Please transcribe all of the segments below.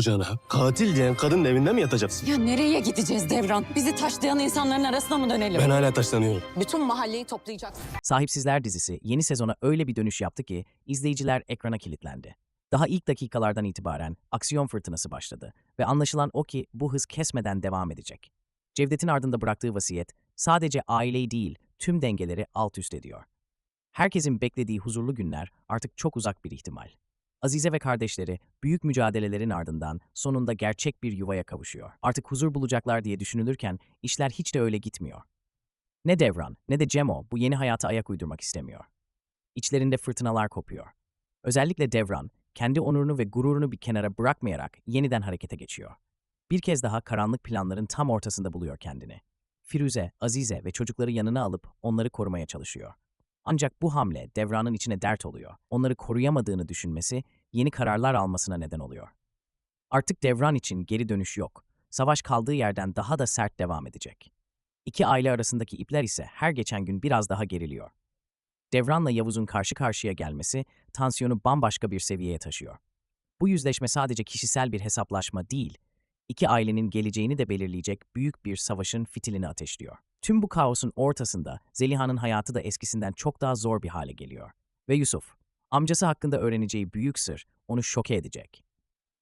Cana, katil diyen kadının evinde mi yatacaksın? Ya nereye gideceğiz Devran? Bizi taşlayan insanların arasına mı dönelim? Ben hala taşlanıyorum. Bütün mahalleyi toplayacaksın. Sahipsizler dizisi yeni sezona öyle bir dönüş yaptı ki izleyiciler ekrana kilitlendi. Daha ilk dakikalardan itibaren aksiyon fırtınası başladı ve anlaşılan o ki bu hız kesmeden devam edecek. Cevdet'in ardında bıraktığı vasiyet sadece aileyi değil tüm dengeleri alt üst ediyor. Herkesin beklediği huzurlu günler artık çok uzak bir ihtimal. Azize ve kardeşleri büyük mücadelelerin ardından sonunda gerçek bir yuvaya kavuşuyor. Artık huzur bulacaklar diye düşünülürken işler hiç de öyle gitmiyor. Ne Devran ne de Cemo bu yeni hayata ayak uydurmak istemiyor. İçlerinde fırtınalar kopuyor. Özellikle Devran, kendi onurunu ve gururunu bir kenara bırakmayarak yeniden harekete geçiyor. Bir kez daha karanlık planların tam ortasında buluyor kendini. Firuze, Azize ve çocukları yanına alıp onları korumaya çalışıyor. Ancak bu hamle Devran'ın içine dert oluyor. Onları koruyamadığını düşünmesi yeni kararlar almasına neden oluyor. Artık Devran için geri dönüş yok. Savaş kaldığı yerden daha da sert devam edecek. İki aile arasındaki ipler ise her geçen gün biraz daha geriliyor. Devran'la Yavuz'un karşı karşıya gelmesi tansiyonu bambaşka bir seviyeye taşıyor. Bu yüzleşme sadece kişisel bir hesaplaşma değil, iki ailenin geleceğini de belirleyecek büyük bir savaşın fitilini ateşliyor. Tüm bu kaosun ortasında Zeliha'nın hayatı da eskisinden çok daha zor bir hale geliyor. Ve Yusuf, amcası hakkında öğreneceği büyük sır onu şoke edecek.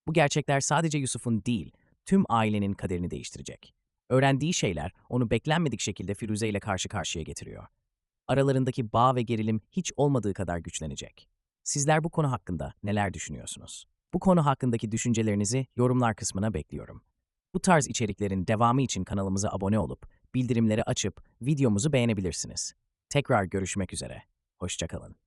Bu gerçekler sadece Yusuf'un değil, tüm ailenin kaderini değiştirecek. Öğrendiği şeyler onu beklenmedik şekilde Firuze ile karşı karşıya getiriyor. Aralarındaki bağ ve gerilim hiç olmadığı kadar güçlenecek. Sizler bu konu hakkında neler düşünüyorsunuz? Bu konu hakkındaki düşüncelerinizi yorumlar kısmına bekliyorum. Bu tarz içeriklerin devamı için kanalımıza abone olup bildirimleri açıp videomuzu beğenebilirsiniz. Tekrar görüşmek üzere. Hoşçakalın.